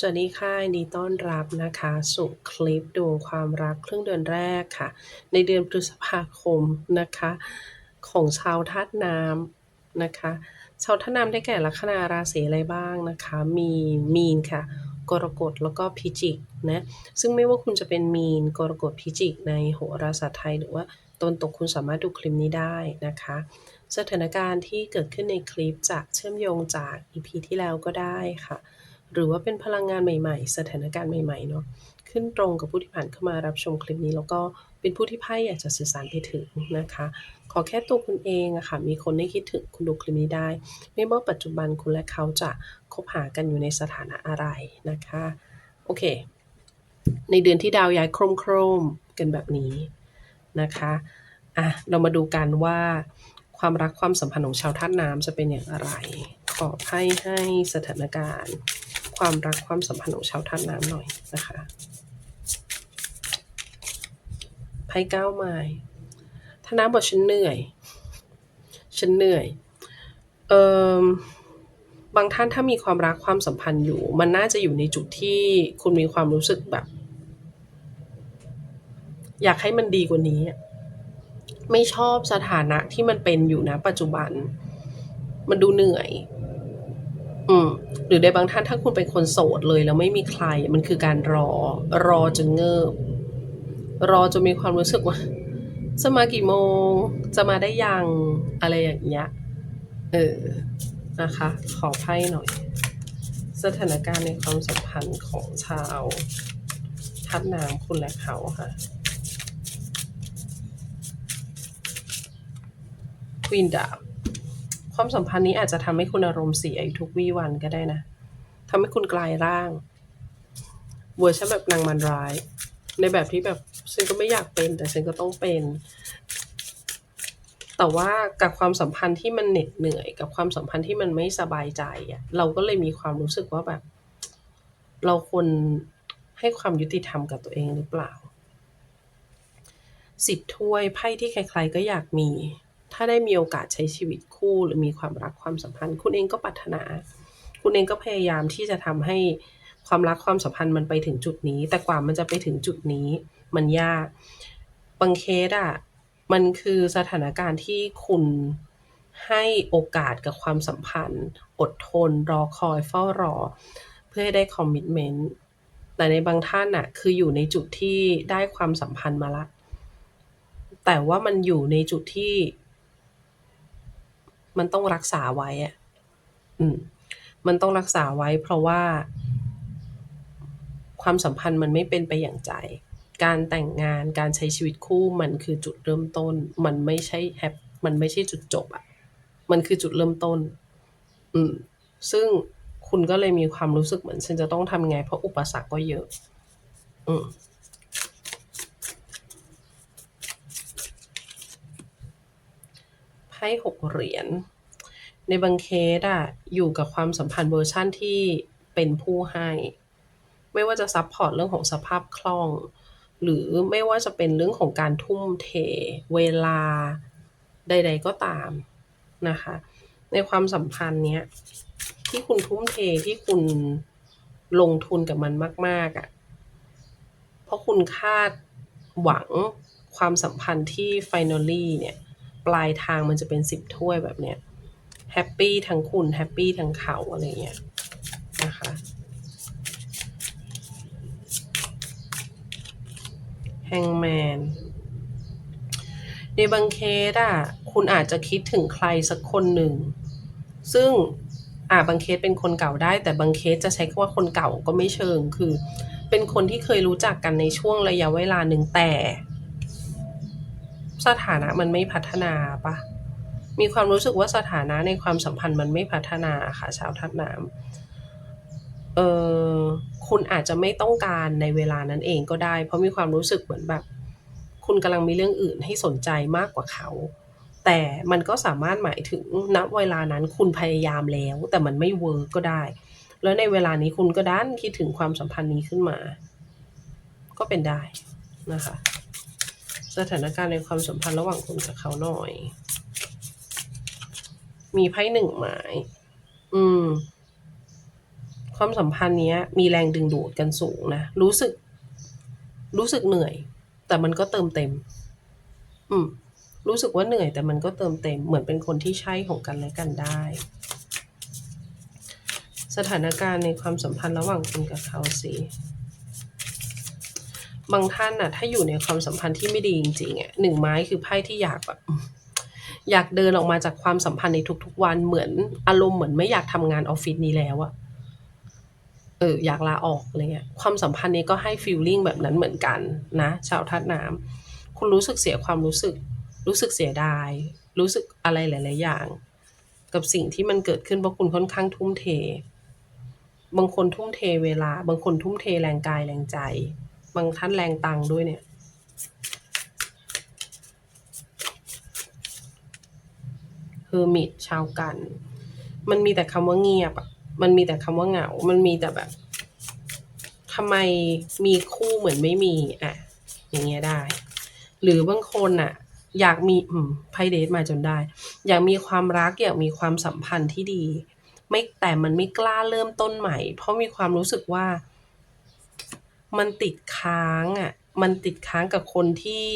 สวัสดีค่ะยินดีต้อนรับนะคะ สู่คลิปดวงความรักครึ่งเดือนแรกค่ะ ในเดือนพฤษภาคมนะคะ ของชาวธาตุน้ำนะคะ ชาวธาตุน้ำได้แก่ลัคนาราศีอะไรบ้างนะคะ มีมีนค่ะ กรกฎแล้วก็พิจิกนะซึ่งไม่ว่าคุณจะเป็นมีนกรกฎพิจิก ในโหราศาสตร์ไทยหรือว่าตนตกคุณสามารถดูคลิปนี้ได้นะคะ สถานการณ์ที่เกิดขึ้นในคลิปจะเชื่อมโยงจาก EP ที่แล้วก็ได้ค่ะ หรือว่าเป็นพลังงานใหม่ๆ สถานการณ์ใหม่ๆเนาะขึ้นตรงกับผู้ที่ผ่านเข้ามารับชมคลิปนี้ แล้วก็เป็นผู้ที่ไพ่อยากจะสื่อสารไปถึงนะคะ ขอแค่ตัวคุณเองอะค่ะมีคนให้คิดถึงคุณดูคลิปนี้ได้ ไม่ว่าปัจจุบันคุณและเขาจะคบหากันอยู่ในสถานะอะไรนะคะ โอเค ในเดือนที่ดาวย้ายโครมโครมกันแบบนี้นะคะอะเรามาดูกันว่าความรักความสัมพันธ์ของชาวธาตุน้ำจะเป็นอย่างไร ขอไพ่ให้สถานการณ์ ความรักความสัมพันธ์ของชาวธาตุน้ำหน่อยนะคะไพ่เก้าไม้ธนาบอกฉันเหนื่อย ฉันเหนื่อย เอ่อบางท่านถ้ามีความรักความสัมพันธ์อยู่ มันน่าจะอยู่ในจุดที่คุณมีความรู้สึกแบบ อยากให้มันดีกว่านี้ ไม่ชอบสถานะที่มันเป็นอยู่นะปัจจุบัน มันดูเหนื่อย อืมหรือในบางท่านถ้าคุณเป็นคนโสดเลยแล้วไม่มีใคร มันคือการรอ รอจนเงิบ รอจนมีความรู้สึกว่า จะมากี่โมง จะมาได้ยัง อะไรอย่างเงี้ย เออ นะคะ ขอไพ่หน่อย สถานการณ์ในความสัมพันธ์ของชาวทัดน้ำคุณและเขาค่ะควีนดาบ ความสัมพันธ์นี้อาจจะทำให้คุณอารมณ์เสียอยู่ทุกวี่วันก็ได้นะทำให้คุณกลายร่าง เวอร์ชันแบบนางมันร้าย ในแบบที่แบบฉันก็ไม่อยากเป็น แต่ฉันก็ต้องเป็น แต่ว่ากับความสัมพันธ์ที่มันเหน็ดเหนื่อย กับความสัมพันธ์ที่มันไม่สบายใจอะเราก็เลยมีความรู้สึกว่าแบบ เราควรให้ความยุติธรรมกับตัวเองหรือเปล่าสิบถ้วยไพ่ที่ใครๆก็อยากมี ถ้าได้มีโอกาสใช้ชีวิตคู่หรือมีความรักความสัมพันธ์ คุณเองก็ปรารถนา คุณเองก็พยายามที่จะทำให้ความรักความสัมพันธ์มันไปถึงจุดนี้ แต่กว่ามันจะไปถึงจุดนี้ มันยากบางเคสอะมันคือสถานการณ์ที่คุณให้โอกาสกับความสัมพันธ์ อดทน รอคอยเฝ้ารอ เพื่อให้ได้คอมมิชเมนต์แต่ในบางท่านอะคืออยู่ในจุดที่ได้ความสัมพันธ์มาละ แต่ว่ามันอยู่ในจุดที่ มันต้องรักษาไว้อะอืม มันต้องรักษาไว้ เพราะว่า ความสัมพันธ์มันไม่เป็นไปอย่างใจ การแต่งงานการใช้ชีวิตคู่มันคือจุดเริ่มต้น มันไม่ใช่แฮปมันไม่ใช่จุดจบอะมันคือจุดเริ่มต้น อืม ซึ่งคุณก็เลยมีความรู้สึกเหมือน ฉันจะต้องทำไง เพราะอุปสรรคก็เยอะ อืม ไพ่หกเหรียญ ในบางเคสอะอยู่กับความสัมพันธ์เวอร์ชั่นที่เป็นผู้ให้ ไม่ว่าจะซัพพอร์ตเรื่องของสภาพคล่อง หรือไม่ว่าจะเป็นเรื่องของการทุ่มเท เวลาใด ๆ ก็ตามนะคะ ในความสัมพันธ์เนี้ยที่คุณทุ่มเทที่คุณลงทุนกับมันมาก ๆอะ เพราะคุณคาดหวังความสัมพันธ์ที่ finally เนี่ย ปลายทางมันจะเป็นสิบถ้วยแบบเนี้ยแฮปปี้ทั้งคุณแฮปปี้ทั้งเขาอะไรเงี้ยนะคะแฮงแมนในบางเคสอะคุณอาจจะคิดถึงใครสักคนหนึ่ง ซึ่งอ่าบางเคสเป็นคนเก่าได้ แต่บางเคสจะใช้คำว่าคนเก่าก็ไม่เชิงคือ เป็นคนที่เคยรู้จักกันในช่วงระยะเวลาหนึ่งแต่ สถานะมันไม่พัฒนาปะมีความรู้สึกว่าสถานะในความสัมพันธ์มันไม่พัฒนาค่ะชาวทัดน้ำเออคุณอาจจะไม่ต้องการในเวลานั้นเองก็ได้ เพราะมีความรู้สึกเหมือนแบบ คุณกำลังมีเรื่องอื่นให้สนใจมากกว่าเขา แต่มันก็สามารถหมายถึงณเวลานั้นคุณพยายามแล้ว แต่มันไม่เวิร์กก็ได้ แล้วในเวลานี้คุณก็ด้านคิดถึงความสัมพันธ์นี้ขึ้นมา ก็เป็นได้นะคะ สถานการณ์ในความสัมพันธ์ระหว่างคุณกับเขาหน่อย มีไพ่หนึ่งไม้อืม ความสัมพันธ์เนี้ย มีแรงดึงดูดกันสูงนะ รู้สึก รู้สึกเหนื่อย แต่มันก็เติมเต็ม อืม รู้สึกว่าเหนื่อยแต่มันก็เติมเต็ม เหมือนเป็นคนที่ใช่ของกันและกันได้ สถานการณ์ในความสัมพันธ์ระหว่างคุณกับเขาสิ บางท่านน่ะ ถ้าอยู่ในความสัมพันธ์ที่ไม่ดีจริงๆอะหนึ่งไม้คือไพ่ที่อยากแบบอยากเดินออกมาจากความสัมพันธ์ในทุกๆวันเหมือนอารมณ์เหมือนไม่อยากทำงานออฟฟิศนี้แล้วอะเอออยากลาออกอะไรเงี้ยความสัมพันธ์นี้ก็ให้ฟีลลิ่งแบบนั้นเหมือนกันนะชาวธาตุน้ำคุณรู้สึกเสียความรู้สึก รู้สึกเสียดาย รู้สึกอะไรหลาย ๆ อย่าง กับสิ่งที่มันเกิดขึ้นเพราะคุณค่อนข้างทุ่มเท บางคนทุ่มเทเวลา บางคนทุ่มเทแรงกายแรงใจ บางท่านแรงตังด้วยเนี่ย Hermit ชาวกัน มันมีแต่คำว่าเงียบอะมันมีแต่คำว่าเหงา มันมีแต่แบบทำไมมีคู่เหมือนไม่มีอะอย่างเงี้ยได้ หรือบางคนน่ะ อยากมีอืมไพเดทมาจนได้ อยากมีความรักอยากมีความสัมพันธ์ที่ดี ไม่แต่มันไม่กล้าเริ่มต้นใหม่ เพราะมีความรู้สึกว่า มันติดค้างอะมันติดค้างกับคนที่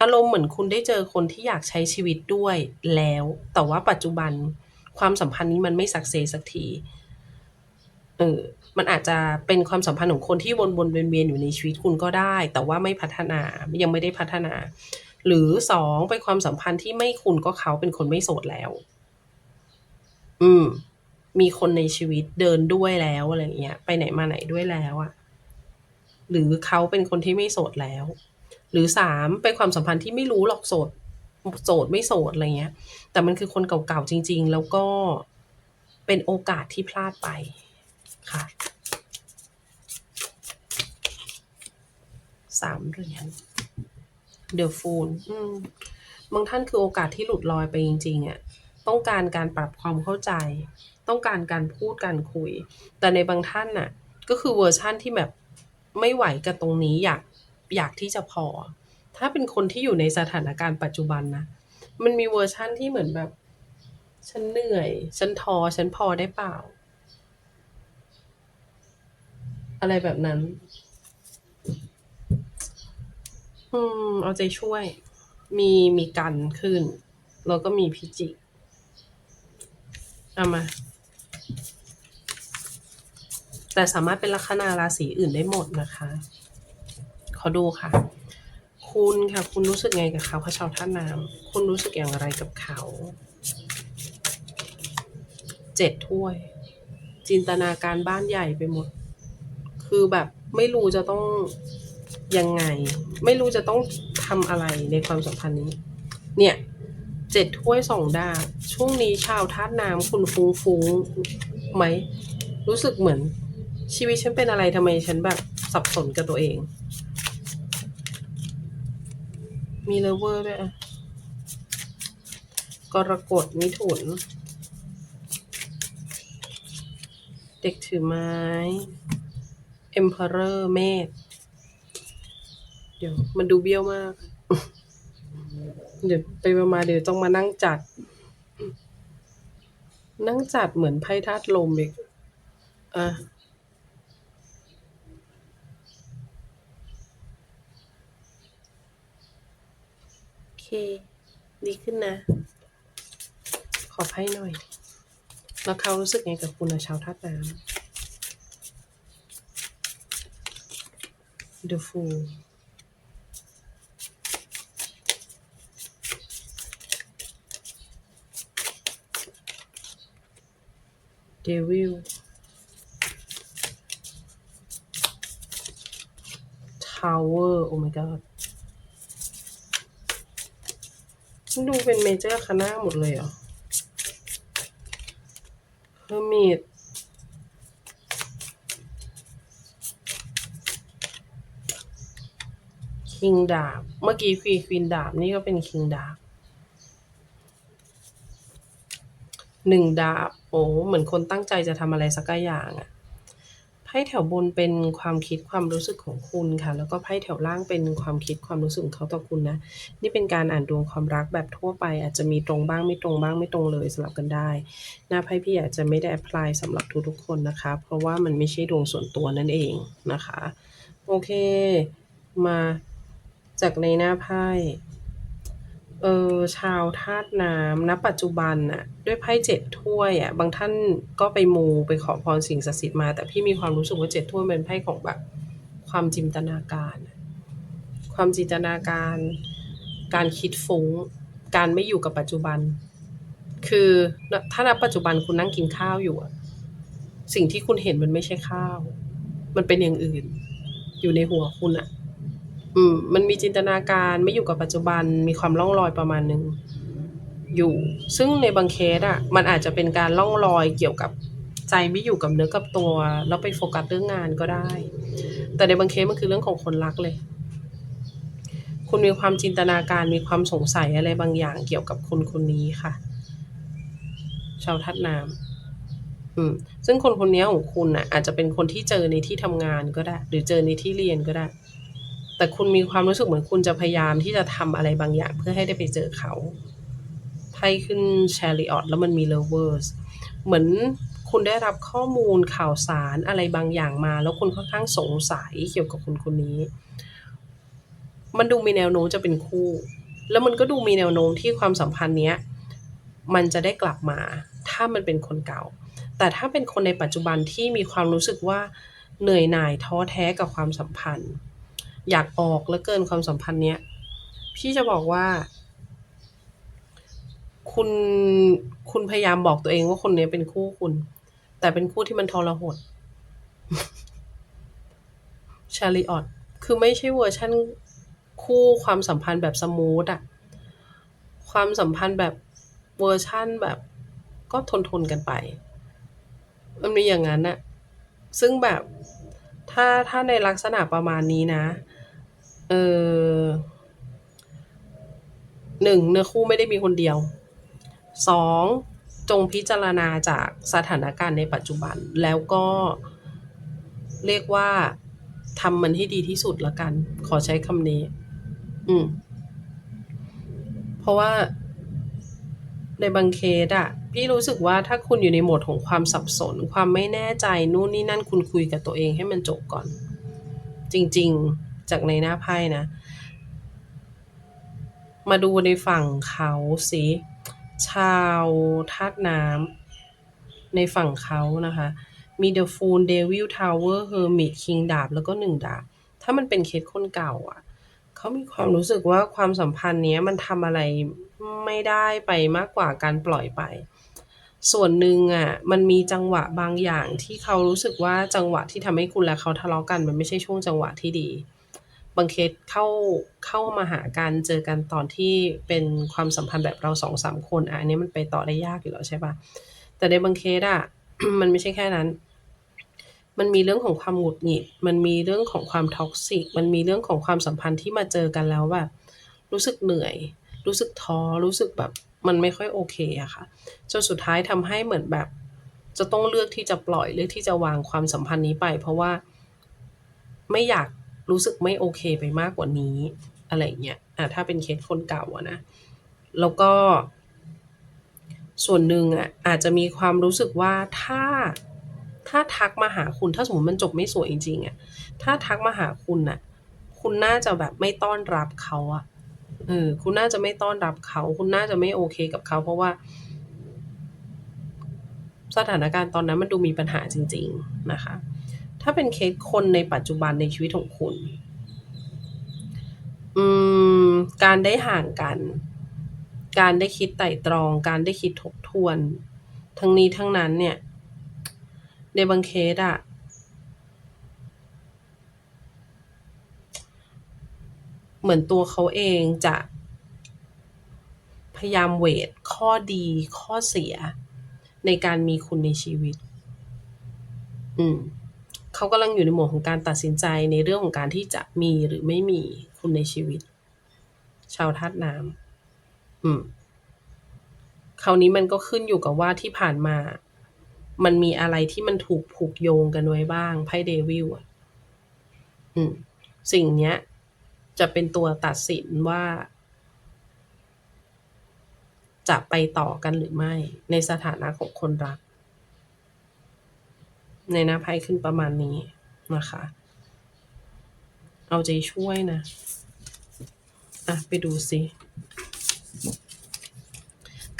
อารมณ์เหมือนคุณได้เจอคนที่อยากใช้ชีวิตด้วยแล้ว แต่ว่าปัจจุบันความสัมพันธ์นี้มันไม่สักเซสสักที เออ มันอาจจะเป็นความสัมพันธ์ของคนที่วนๆเวียนอยู่ในชีวิตคุณก็ได้ แต่ว่าไม่พัฒนา ยังไม่ได้พัฒนา หรือ2เป็นความสัมพันธ์ที่ไม่คุณก็เขาเป็นคนไม่โสดแล้ว อืม มีคนในชีวิตเดินด้วยแล้วอะไรเงี้ย ไปไหนมาไหนด้วยแล้วอะหรือเขาเป็นคนที่ไม่โสดแล้ว หรือ3เป็นความสัมพันธ์ที่ไม่รู้หรอกโสด โสดไม่โสดอะไรเงี้ย แต่มันคือคนเก่าๆจริง ๆ แล้วก็เป็นโอกาสที่พลาดไปค่ะ3เหรียญ The Fool อืมบางท่านคือโอกาสที่หลุดลอยไปจริงๆอะต้องการการปรับความเข้าใจ ต้องการการพูดการคุย แต่ในบางท่านน่ะก็คือเวอร์ชันที่แบบไม่ไหวกับตรงนี้อยากอยากที่จะพอ ถ้าเป็นคนที่อยู่ในสถานการณ์ปัจจุบันนะมันมีเวอร์ชันที่เหมือนแบบ ฉันเหนื่อย ฉันท้อฉันพอได้เปล่า อะไรแบบนั้น อืม เอาใจช่วย มีมีกันขึ้น แล้วก็มีพิจิกเอามา แต่สามารถเป็นลัคนาราศีอื่นได้หมดนะคะ ขอดูค่ะ คุณค่ะ คุณรู้สึกไงกับเขาคะชาวธาน้ำคุณรู้สึกอย่างไรกับเขา7ถ้วย จินตนาการบ้านใหญ่ไปหมด คือแบบไม่รู้จะต้องยังไง ไม่รู้จะต้องทำอะไรในความสัมพันธ์นี้ เนี่ย 7ถ้วย2ดาบช่วงนี้ชาวธาตุน้ำคุณฟุ้งๆไหม รู้สึกเหมือน ชีวิตฉันเป็นอะไรทำไมฉันแบบสับสนกับตัวเอง มี Lover ด้วยอะกรกฎมิถุน เด็กถือไม้ Emperor เรอร์เมษเดี๋ยวมันดูเบี้ยวมาก เดี๋ยวไปมาๆเดี๋ยวต้องมานั่งจัด นั่งจัดเหมือนไพ่ธาตุลมอีกอาโอเค ดีขึ้นนะ ขอไพ่หน่อย แล้วเขารู้สึกไงกับคุณอะชาวธาตุน้ำ The Fool เดวิล Tower Oh my god ดูเป็นเมเจอร์คานาหมดเลยเหรอ Hermit คิงดาบ เมื่อกี้ควีควีนดาบ นี่ก็เป็นคิงดาบ 1ดาบ โอ้ เหมือนคนตั้งใจจะทำอะไรสักอย่างอะไพ่พ่แถวบนเป็นความคิดความรู้สึกของคุณค่ะ แล้วก็ไพ่แถวล่างเป็นความคิดความรู้สึกของเขาต่อคุณนะ นี่เป็นการอ่านดวงความรักแบบทั่วไป อาจจะมีตรงบ้างไม่ตรงบ้างไม่ตรงเลยสลับกันได้ หน้าไพ่พี่อาจจะไม่ได้แอพพลายสำหรับทุกๆคนนะคะ เพราะว่ามันไม่ใช่ดวงส่วนตัวนั่นเองนะคะ โอเค มาจากในหน้าไพ่ เออชาวธาตุน้ำณปัจจุบันน่ะ ด้วยไพ่เจ็ดถ้วยอะบางท่านก็ไปมูไปขอพรสิ่งศักดิ์สิทธิ์มา แต่พี่มีความรู้สึกว่าเจ็ดถ้วยเป็นไพ่ของแบบความจินตนาการ ความจินตนาการ การคิดฟุ้ง การไม่อยู่กับปัจจุบัน คือถ้าณปัจจุบันคุณนั่งกินข้าวอยู่สิ่งที่คุณเห็นมันไม่ใช่ข้าว มันเป็นอย่างอื่น อยู่ในหัวคุณอะ อืม มันมีจินตนาการไม่อยู่กับปัจจุบัน มีความล่องลอยประมาณหนึ่งอยู่ ซึ่งในบางเคสอะมันอาจจะเป็นการล่องลอยเกี่ยวกับใจไม่อยู่กับเนื้อกับตัว แล้วไปโฟกัสเรื่องงานก็ได้ แต่ในบางเคสมันคือเรื่องของคนรักเลย คุณมีความจินตนาการมีความสงสัยอะไรบางอย่างเกี่ยวกับคนคนนี้ค่ะ ชาวทัดน้ำอืม ซึ่งคนคนนี้ของคุณน่ะ อาจจะเป็นคนที่เจอในที่ทำงานก็ได้ หรือเจอในที่เรียนก็ได้ แต่คุณมีความรู้สึกเหมือนคุณจะพยายามที่จะทำอะไรบางอย่างเพื่อให้ได้ไปเจอเขาไพ่ขึ้นแชริออตแล้วมันมีเลเวอร์สเหมือนคุณได้รับข้อมูลข่าวสารอะไรบางอย่างมา แล้วคุณค่อนข้างสงสัยเกี่ยวกับคนคนนี้ มันดูมีแนวโน้มจะเป็นคู่ แล้วมันก็ดูมีแนวโน้มที่ความสัมพันธ์เนี้ยมันจะได้กลับมา ถ้ามันเป็นคนเก่า แต่ถ้าเป็นคนในปัจจุบันที่มีความรู้สึกว่าเหนื่อยหน่ายท้อแท้กับความสัมพันธ์ อยากออกแล้วเกินความสัมพันธ์เนี้ย พี่จะบอกว่า คุณคุณพยายามบอกตัวเองว่าคนนี้เป็นคู่คุณ แต่เป็นคู่ที่มันทรหดชาลีออตคือไม่ใช่เวอร์ชั่นคู่ความสัมพันธ์แบบสมูทอะความสัมพันธ์แบบเวอร์ชั่นแบบก็ทนทนกันไป มันมีอย่างนั้นอะซึ่งแบบถ้าถ้าในลักษณะประมาณนี้นะ ออหนึ่งเนื้อคู่ไม่ได้มีคนเดียวสองจงพิจารณาจากสถานการณ์ในปัจจุบันแล้วก็เรียกว่าทำมันให้ดีที่สุดละกัน ขอใช้คำนี้ อืม เพราะว่าในบางเคสอะพี่รู้สึกว่าถ้าคุณอยู่ในโหมดของความสับสน ความไม่แน่ใจนู่นนี่นั่นคุณคุยกับตัวเองให้มันจบก่อน จริง ๆ จากในหน้าไพ่นะ มาดูในฝั่งเขาสิชาวธาตุน้ำในฝั่งเขานะคะ มี The Fool Devil Tower Hermit King ดาบแล้วก็หนึ่งดาบ ถ้ามันเป็นเคสคนเก่าอะเขามีความรู้สึกว่าความสัมพันธ์นี้มันทำอะไรไม่ได้ไปมากกว่าการปล่อยไป ส่วนหนึ่งอะมันมีจังหวะบางอย่างที่เขารู้สึกว่าจังหวะที่ทำให้คุณและเขาทะเลาะกัน มันไม่ใช่ช่วงจังหวะที่ดี บางเคสเข้าเข้ามาหากันเจอกันตอนที่เป็นความสัมพันธ์แบบเราสองสามคนอะอันนี้มันไปต่อได้ยากอยู่แล้วใช่ปะแต่ในบางเคสอะมันไม่ใช่แค่นั้น มันมีเรื่องของความหงุดหงิด มันมีเรื่องของความท็อกซิก มันมีเรื่องของความสัมพันธ์ที่มาเจอกันแล้วแบบรู้สึกเหนื่อย รู้สึกท้อ รู้สึกแบบมันไม่ค่อยโอเคอะค่ะ จนสุดท้ายทำให้เหมือนแบบ จะต้องเลือกที่จะปล่อยเลือกที่จะวางความสัมพันธ์นี้ไป เพราะว่าไม่อยาก รู้สึกไม่โอเคไปมากกว่านี้อะไรเงี้ยอะถ้าเป็นเคสคนเก่าอะนะ แล้วก็ ส่วนหนึ่งอะอาจจะมีความรู้สึกว่าถ้าถ้าทักมาหาคุณถ้าสมมติมันจบไม่สวยจริงๆอะถ้าทักมาหาคุณน่ะ คุณน่าจะแบบไม่ต้อนรับเขาอะเออคุณน่าจะไม่ต้อนรับเขา คุณน่าจะไม่โอเคกับเขา เพราะว่า สถานการณ์ตอนนั้นมันดูมีปัญหาจริง ๆ นะคะ ถ้าเป็นเคสคนในปัจจุบันในชีวิตของคุณ อืม การได้ห่างกัน การได้คิดไต่ตรอง การได้คิดทบทวน ทั้งนี้ทั้งนั้นเนี่ย ในบางเคสอะเหมือนตัวเขาเองจะพยายามเวทข้อดีข้อเสียในการมีคุณในชีวิต อืม เขากำลังอยู่ในโหมดของการตัดสินใจในเรื่องของการที่จะมีหรือไม่มีคุณในชีวิต ชาวธาตุน้ำอืมคราวนี้มันก็ขึ้นอยู่กับว่าที่ผ่านมา มันมีอะไรที่มันถูกผูกโยงกันไว้บ้างไพ่เดวิลอะอืม สิ่งเนี้ย จะเป็นตัวตัดสินว่า จะไปต่อกันหรือไม่ ในสถานะของคนรัก ในหน้าไพ่ขึ้นประมาณนี้นะคะ เอาใจช่วยนะ อะ ไปดูสิ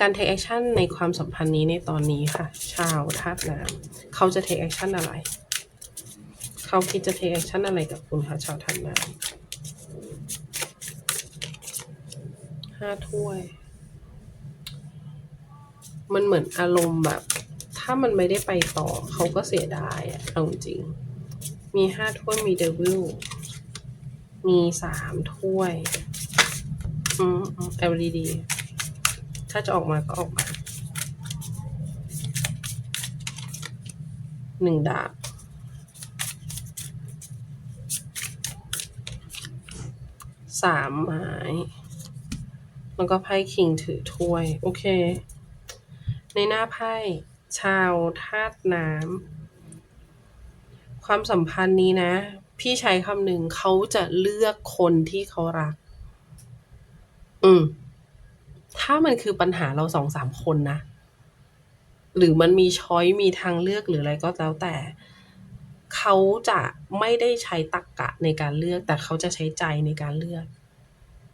การ take action ในความสัมพันธ์นี้ในตอนนี้ค่ะ ชาวธาตุน้ำเขาจะ take action อะไร เขาคิดจะ take action อะไรกับคุณคะชาวธาตุน้ำห้าถ้วย มันเหมือนอารมณ์แบบ ถ้ามันไม่ได้ไปต่อเขาก็เสียดายอะเอาจริง มีห้าถ้วยมีเดวิลมีสามถ้วย อืมอืม LDD ถ้าจะออกมาก็ออกมาหนึ่งดาบสามไม้แล้วก็ไพ่คิงถือถ้วย โอเค ในหน้าไพ่ ชาวธาตุน้ำความสัมพันธ์นี้นะ พี่ใช้คำหนึ่งเขาจะเลือกคนที่เขารัก อืม ถ้ามันคือปัญหาเราสองสามคนนะ หรือมันมีช้อยมีทางเลือกหรืออะไรก็แล้วแต่ เขาจะไม่ได้ใช้ตรกกะในการเลือก แต่เขาจะใช้ใจในการเลือก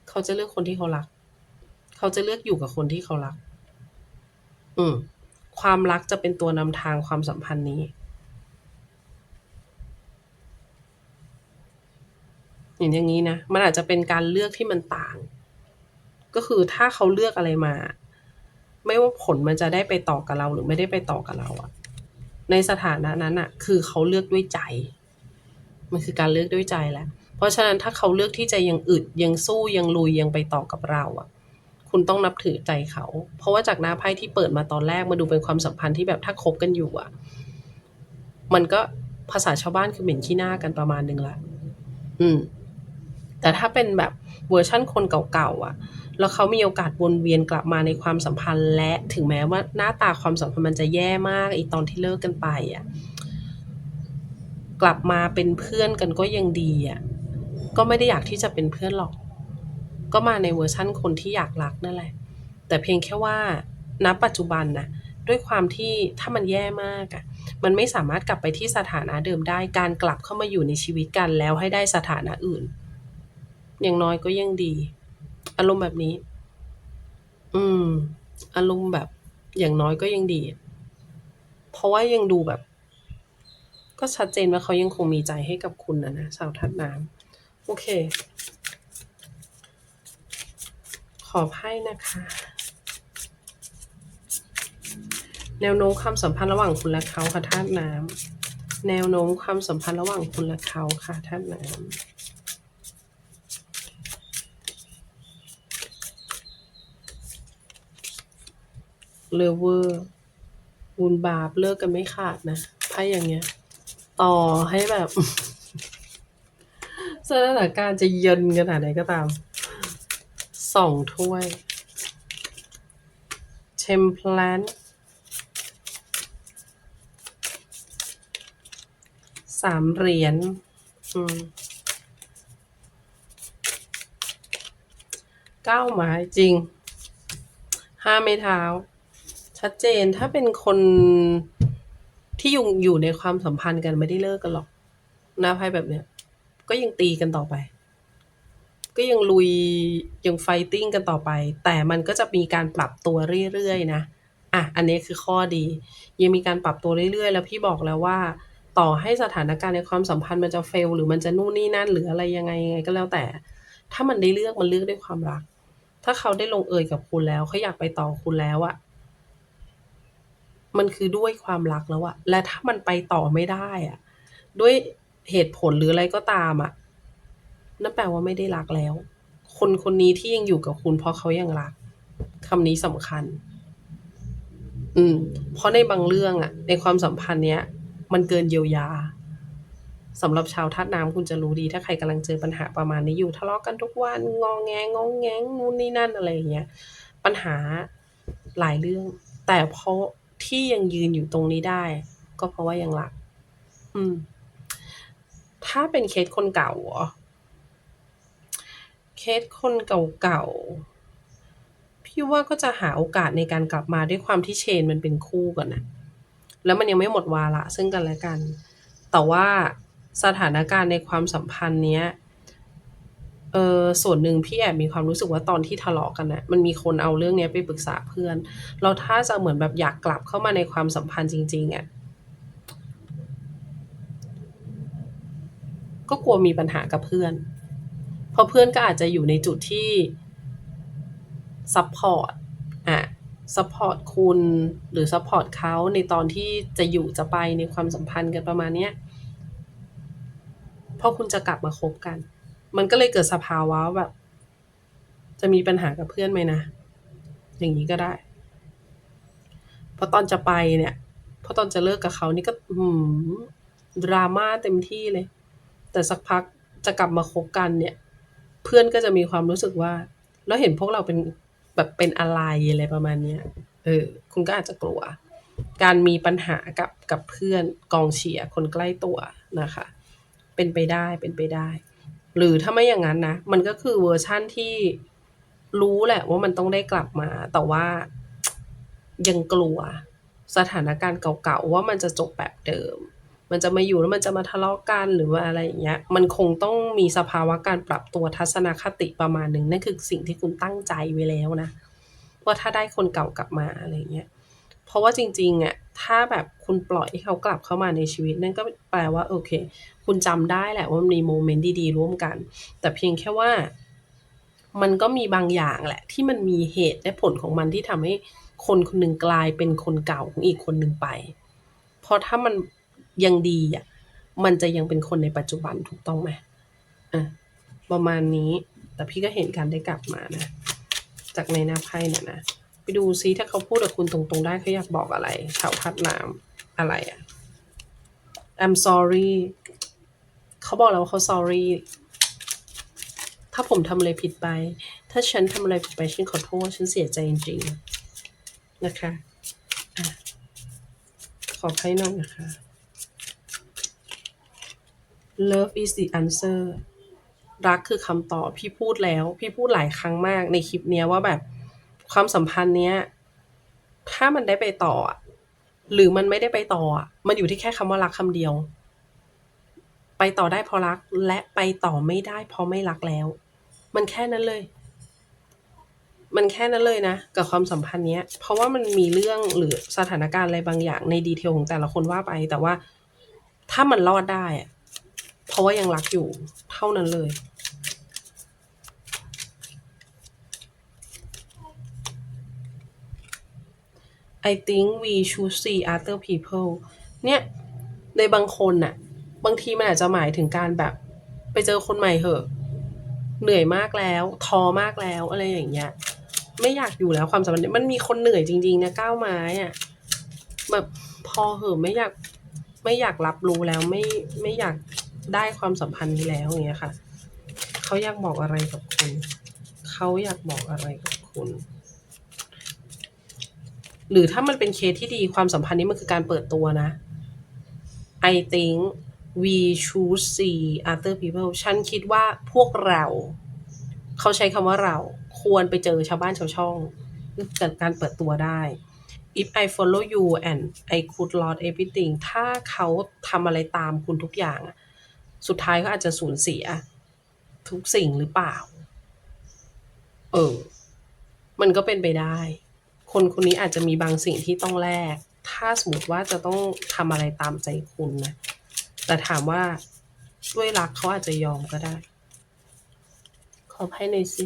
เขาจะเลือกคนที่เขารัก เขาจะเลือกอยู่กับคนที่เขารัก อืม ความรักจะเป็นตัวนำทางความสัมพันธ์นี้ อย่างอย่างนี้นะ มันอาจจะเป็นการเลือกที่มันต่าง ก็คือถ้าเขาเลือกอะไรมา ไม่ว่าผลมันจะได้ไปต่อกับเราหรือไม่ได้ไปต่อกับเราอะในสถานะนั้นอะคือเขาเลือกด้วยใจ มันคือการเลือกด้วยใจแหละเพราะฉะนั้นถ้าเขาเลือกที่จะยังอึดยังสู้ยังลุยยังไปต่อกับเราอะ คุณต้องนับถือใจเขา เพราะว่าจากหน้าไพ่ที่เปิดมาตอนแรกมาดูเป็นความสัมพันธ์ที่แบบถ้าคบกันอยู่อะมันก็ภาษาชาวบ้านคือเหม็นขี้หน้ากันประมาณนึงละ อืม แต่ถ้าเป็นแบบเวอร์ชั่นคนเก่าๆอะแล้วเขามีโอกาสวนเวียนกลับมาในความสัมพันธ์ และถึงแม้ว่าหน้าตาความสัมพันธ์มันจะแย่มากอีตอนที่เลิกกันไปอะกลับมาเป็นเพื่อนกันก็ยังดีอะก็ไม่ได้อยากที่จะเป็นเพื่อนหรอก ก็มาในเวอร์ชั่นคนที่อยากรักนั่นแหละ แต่เพียงแค่ว่าณปัจจุบันนะด้วยความที่ถ้ามันแย่มากอะมันไม่สามารถกลับไปที่สถานะเดิมได้ การกลับเข้ามาอยู่ในชีวิตกันแล้วให้ได้สถานะอื่น อย่างน้อยก็ยังดี อารมณ์แบบนี้ อืม อารมณ์แบบอย่างน้อยก็ยังดี เพราะว่ายังดูแบบ ก็ชัดเจนว่าเขายังคงมีใจให้กับคุณนะนะชาวธาตุน้ำโอเค ขอไพ่นะคะ แนวโน้มความสัมพันธ์ระหว่างคุณและเขาค่ะธาตุน้ำแนวโน้มความสัมพันธ์ระหว่างคุณและเขาค่ะธาตุน้ำเลเวอร์บุญบาปเลิกกันไม่ขาดนะไพ่อย่างเงี้ย ต่อให้แบบสถานการณ์จะเย็นขนาดไหนก็ตาม สองถ้วยเทมเพลนสามเหรียญเก้าไม้จริง ห้าไม้เท้า ชัดเจนถ้าเป็นคนที่ยู่อยู่ในความสัมพันธ์กันไม่ได้เลิกกันหรอก หน้าไพ่แบบเนี้ย ก็ยังตีกันต่อไป ก็ยังลุยยังไฟติ้งกันต่อไป แต่มันก็จะมีการปรับตัวเรื่อยๆนะอะอันนี้คือข้อดี ยังมีการปรับตัวเรื่อยๆ แล้วพี่บอกแล้วว่า ต่อให้สถานการณ์ในความสัมพันธ์มันจะเฟล หรือมันจะนู่นนี่นั่นหรืออะไรยังไงยังไงก็แล้วแต่ ถ้ามันได้เลือกมันเลือกด้วยความรัก ถ้าเขาได้ลงเอยกับคุณแล้วเขาอยากไปต่อคุณแล้วอะมันคือด้วยความรักแล้วอะและถ้ามันไปต่อไม่ได้อะด้วยเหตุผลหรืออะไรก็ตามอะ นั่นแปลว่าไม่ได้รักแล้ว คนคนนี้ที่ยังอยู่กับคุณ เพราะเขายังรักคำนี้สำคัญ อืม เพราะในบางเรื่องอะในความสัมพันธ์เนี้ย มันเกินเยียวยาสำหรับชาวธาตุน้ำคุณจะรู้ดี ถ้าใครกำลังเจอปัญหาประมาณนี้อยู่ทะเลาะกันทุกวันงองแงงองแงงนู่นนี่นั่นอะไรอย่างเงี้ยปัญหาหลายเรื่อง แต่เพราะที่ยังยืนอยู่ตรงนี้ได้ ก็เพราะว่ายังรัก อืม ถ้าเป็นเคสคนเก่าเหรอ เคสคนเก่าๆ พี่ว่าก็จะหาโอกาสในการกลับมาด้วยความที่เชนมันเป็นคู่กันนะแล้วมันยังไม่หมดวาระซึ่งกันและกัน แต่ว่าสถานการณ์ในความสัมพันธ์เนี้ยเออส่วนหนึ่งพี่แอบมีความรู้สึกว่าตอนที่ทะเลาะกันน่ะมันมีคนเอาเรื่องเนี้ยไปปรึกษาเพื่อนแล้วถ้าจะเหมือนแบบอยากกลับเข้ามาในความสัมพันธ์จริงๆอะก็กลัวมีปัญหากับเพื่อน เพราะเพื่อนก็อาจจะอยู่ในจุดที่ซัปพอร์ตอ่าซัปพอร์ตคุณหรือซัปพอร์ตเขาในตอนที่จะอยู่จะไปในความสัมพันธ์กันประมาณเนี้ยพอคุณจะกลับมาคบกัน มันก็เลยเกิดสภาวะแบบ จะมีปัญหากับเพื่อนไหมนะ อย่างนี้ก็ได้เพราะตอนจะไปเนี่ยเพราะตอนจะเลิกกับเขานี่ก็อื้อฮือ drama เต็มที่เลย แต่สักพักจะกลับมาคบกันเนี่ย เพื่อนก็จะมีความรู้สึกว่า แล้วเห็นพวกเราเป็นแบบเป็นอะไรอะไรประมาณเนี้ยเออ คุณก็อาจจะกลัว การมีปัญหากับกับเพื่อนกองเชียร์คนใกล้ตัวนะคะ เป็นไปได้เป็นไปได้ หรือถ้าไม่อย่างงั้นนะ มันก็คือเวอร์ชันที่รู้แหละว่ามันต้องได้กลับมา แต่ว่ายังกลัวสถานการณ์เก่าๆว่ามันจะจบแบบเดิม มันจะมาอยู่แล้วมันจะมาทะเลาะกันหรือว่าอะไรอย่างเงี้ย มันคงต้องมีสภาวะการปรับตัวทัศนคติประมาณหนึ่งนั่นคือสิ่งที่คุณตั้งใจไว้แล้วนะว่าถ้าได้คนเก่ากลับมาอะไรอย่างเงี้ย เพราะว่าจริงๆอะถ้าแบบคุณปล่อยให้เขากลับเข้ามาในชีวิต นั่นก็แปลว่าโอเค คุณจำได้แหละว่ามีโมเมนต์ดีๆร่วมกัน แต่เพียงแค่ว่า มันก็มีบางอย่างแหละ ที่มันมีเหตุและผลของมันที่ทำให้คนคนหนึ่งกลายเป็นคนเก่าของอีกคนหนึ่งไป เพราะถ้ามัน ยังดีอะมันจะยังเป็นคนในปัจจุบันถูกต้องไหมอ่าประมาณนี้ แต่พี่ก็เห็นการได้กลับมานะ จากในหน้าไพ่เนี่ยนะ ไปดูซิถ้าเขาพูดกับคุณตรงๆได้เขาอยากบอกอะไรชาวธาตุน้ำอะไรอะ I'm sorry เขาบอกแล้วว่าเขา sorry ถ้าผมทำอะไรผิดไป ถ้าฉันทำอะไรผิดไปฉันขอโทษ ฉันเสียใจจริงๆ นะคะอาขอไพ่หน่อยนะคะ Love is the answer รักคือคำตอบพี่พูดแล้ว พี่พูดหลายครั้งมากในคลิปเนี้ยว่าแบบความสัมพันธ์เนี้ย ถ้ามันได้ไปต่อ หรือมันไม่ได้ไปต่อ มันอยู่ที่แค่คำว่ารักคำเดียว ไปต่อได้เพราะรักและไปต่อไม่ได้เพราะไม่รักแล้ว มันแค่นั้นเลย มันแค่นั้นเลยนะ กับความสัมพันธ์เนี้ย เพราะว่ามันมีเรื่องหรือสถานการณ์อะไรบางอย่างใน detail ของแต่ละคนว่าไป แต่ว่าถ้ามันรอดได้อะ เพราะว่ายังรักอยู่เท่านั้นเลย I think we should see other people เนี่ยในบางคนน่ะ บางทีมันอาจจะหมายถึงการแบบ ไปเจอคนใหม่เหอะ เหนื่อยมากแล้วท้อมากแล้วอะไรอย่างเงี้ย ไม่อยากอยู่แล้วความสัมพันธ์มันมีคนเหนื่อยจริงๆนะ9ไม้อะแบบพอเหอะไม่อยากไม่อยากรับรู้แล้วไม่ไม่อยาก ได้ความสัมพันธ์นี้แล้วอย่างเงี้ยค่ะ เขาอยากบอกอะไรกับคุณ เขาอยากบอกอะไรกับคุณ หรือถ้ามันเป็นเคสที่ดีความสัมพันธ์นี้มันคือการเปิดตัวนะ I think we should see other people ฉันคิดว่าพวกเรา เขาใช้คำว่าเราควรไปเจอชาวบ้านชาวช่องเกิดการเปิดตัวได้ If I follow you and I could lose everything ถ้าเขาทำอะไรตามคุณทุกอย่างอะ สุดท้ายเขาอาจจะสูญเสีย ทุกสิ่งหรือเปล่า เออ มันก็เป็นไปได้ คนคนนี้อาจจะมีบางสิ่งที่ต้องแลก ถ้าสมมติว่าจะต้องทำอะไรตามใจคุณนะ แต่ถามว่าด้วยรักเขาอาจจะยอมก็ได้ ขอไพ่หน่อยสิ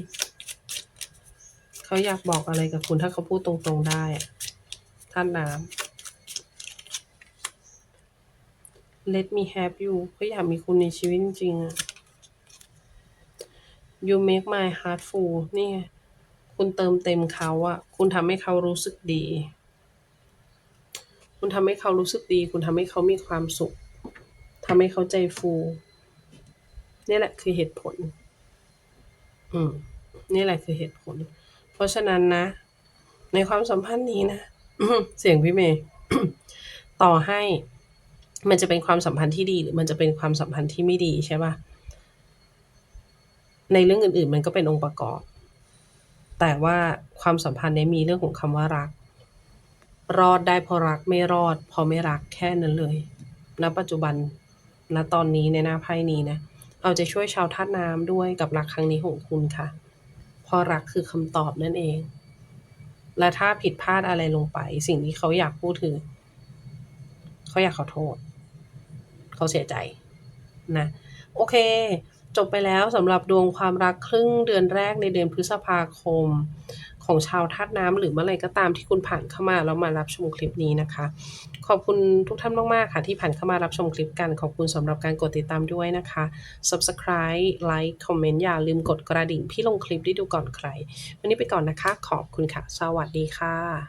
เขาอยากบอกอะไรกับคุณถ้าเขาพูดตรงๆได้อะธาตุน้ำ Let me have you เขาอยากมีคุณในชีวิตจริงๆอะ You make my heart full นี่ไงคุณเติมเต็มเขาอะคุณทำให้เขารู้สึกดี คุณทำให้เขารู้สึกดี คุณทำให้เขามีความสุขทำให้เขาใจฟู นี่แหละคือเหตุผล อืม นี่แหละคือเหตุผล เพราะฉะนั้นนะ ในความสัมพันธ์นี้นะ เสียงพี่เมย์ ต่อให้ มันจะเป็นความสัมพันธ์ที่ดีหรือมันจะเป็นความสัมพันธ์ที่ไม่ดีใช่ปล่าในเรื่องอื่น ๆ มันก็เป็นองค์ประกอบ แต่ว่าความสัมพันธ์นี้มีเรื่องของคำว่ารัก รอดได้เพราะรักไม่รอดเพราะไม่รักแค่นั้นเลยณปัจจุบันณตอนนี้ในหน้าไพ่นี้นะเอาใจช่วยชาวธาน้ำด้วยกับรักครั้งนี้ของคุณค่ะเพราะรักคือคำตอบนั่นเอง และถ้าผิดพลาดอะไรลงไป สิ่งที่เขาอยากพูดคือ เขาอยากขอโทษ เขาเสียใจนะโอเค จบไปแล้วสำหรับดวงความรักครึ่งเดือนแรกในเดือนพฤษภาคม ของชาวธาตุน้ำหรือเมื่อไรก็ตามที่คุณผ่านเข้ามาแล้วมารับชมคลิปนี้นะคะ ขอบคุณทุกท่านมากๆค่ะที่ผ่านเข้ามารับชมคลิปกัน ขอบคุณสำหรับการกดติดตามด้วยนะคะ Subscribe ไลค์คอมเมนต์อย่าลืมกดกระดิ่งพี่ลงคลิปได้ดูก่อนใคร วันนี้ไปก่อนนะคะ ขอบคุณค่ะ สวัสดีค่ะ